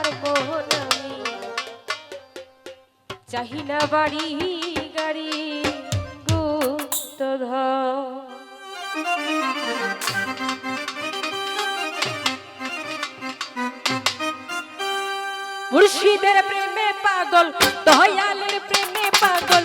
তোমার কোন আমি। চাহিনা বাড়ি গাড়ি গুপ্ত মুর্শিদের প্রেমে পাগল দয়ালের প্রেমে পাগল।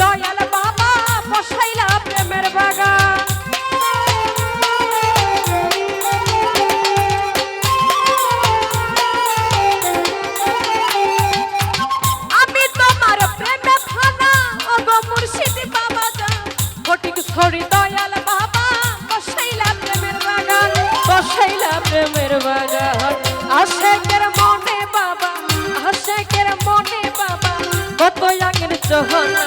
দয়াল বাবা বসাইলা প্রেমের বাগান। সরি দয়াল বাবা বসাইলা প্রেমের বাগান, বসাইলা প্রেমের বাগান। আশেকের মনে বাবা, আশেকের মনে বাবা, কত আগের চহনা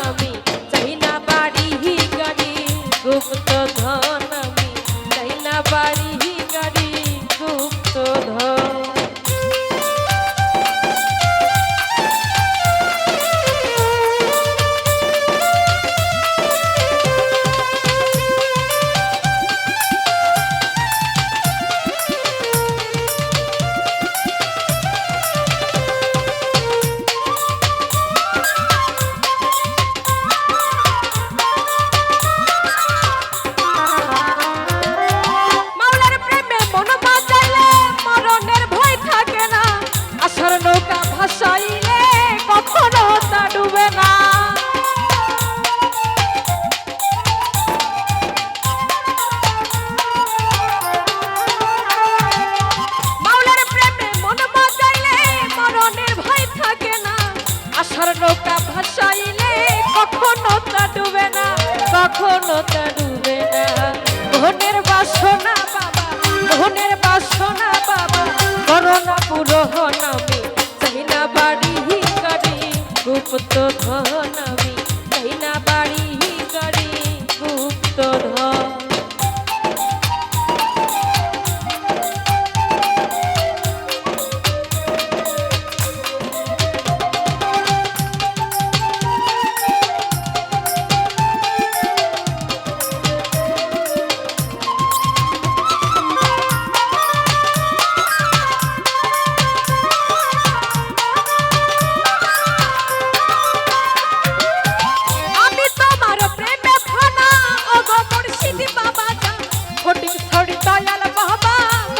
তা ডুবে না। ধনের বাসনা বাবা ধনের বাসনা বাবা, করোনা পুরোহন আমি চাই না বাড়ি করি গুপ্ত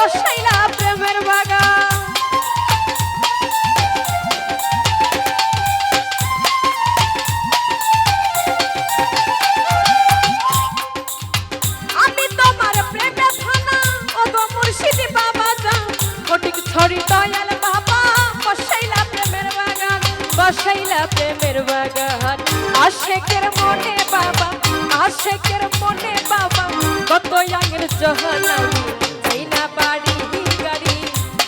রসাইলা প্রেমের বাগান। আমি তোমার প্রেমে থানা ও গো মুর্শিদি বাবা যান কটিক ছড়ি দয়াল বাবা, বসাইলা প্রেমের বাগান, বসাইলা প্রেমের বাগান। আশেকের মনে বাবা, আশেকের মনে বাবা, কত আঙের জহানামি না পারি। গাড়ি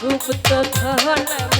গুপ্ত ধন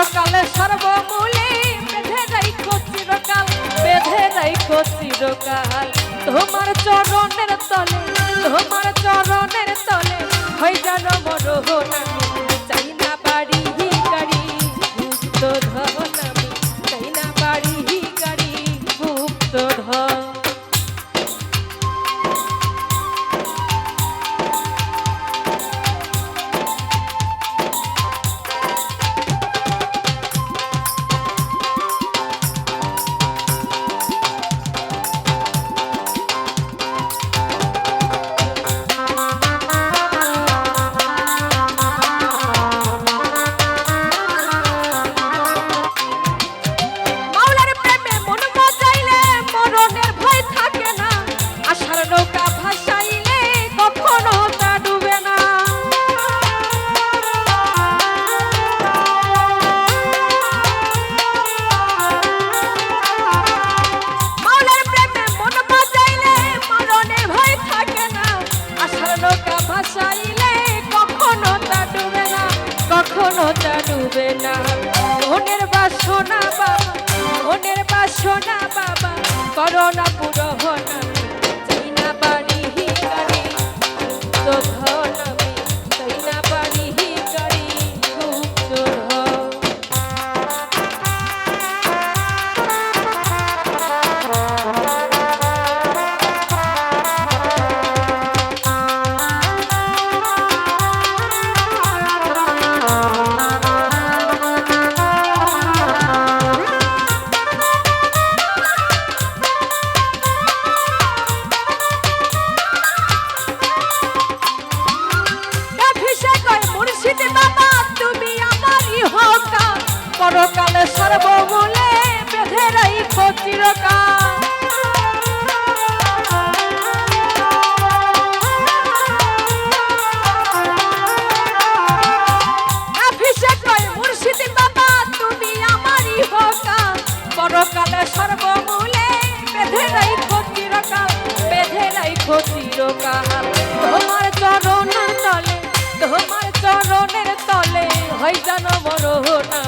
চিরকালে সর্বমূলে বেঁধে রাইখো চিরকাল, বেঁধে রাইখো চিরকাল। তোমার চরণের তলে, তোমার চরণের তলে, হয়ে যেন মরহ না মনের বাসনা বাবা মনের বাসনা বাবা করোনা পরকালে সর্বমূলে বেঁধে রাইখো চিরকাল। পরকালে সর্বমূলে বেঁধে রাইখো চিরকাল, বেঁধে রাইখো চিরকাল। তোমার চরণের তলে, তোমার চরণের তলে হয় জানো মরহ না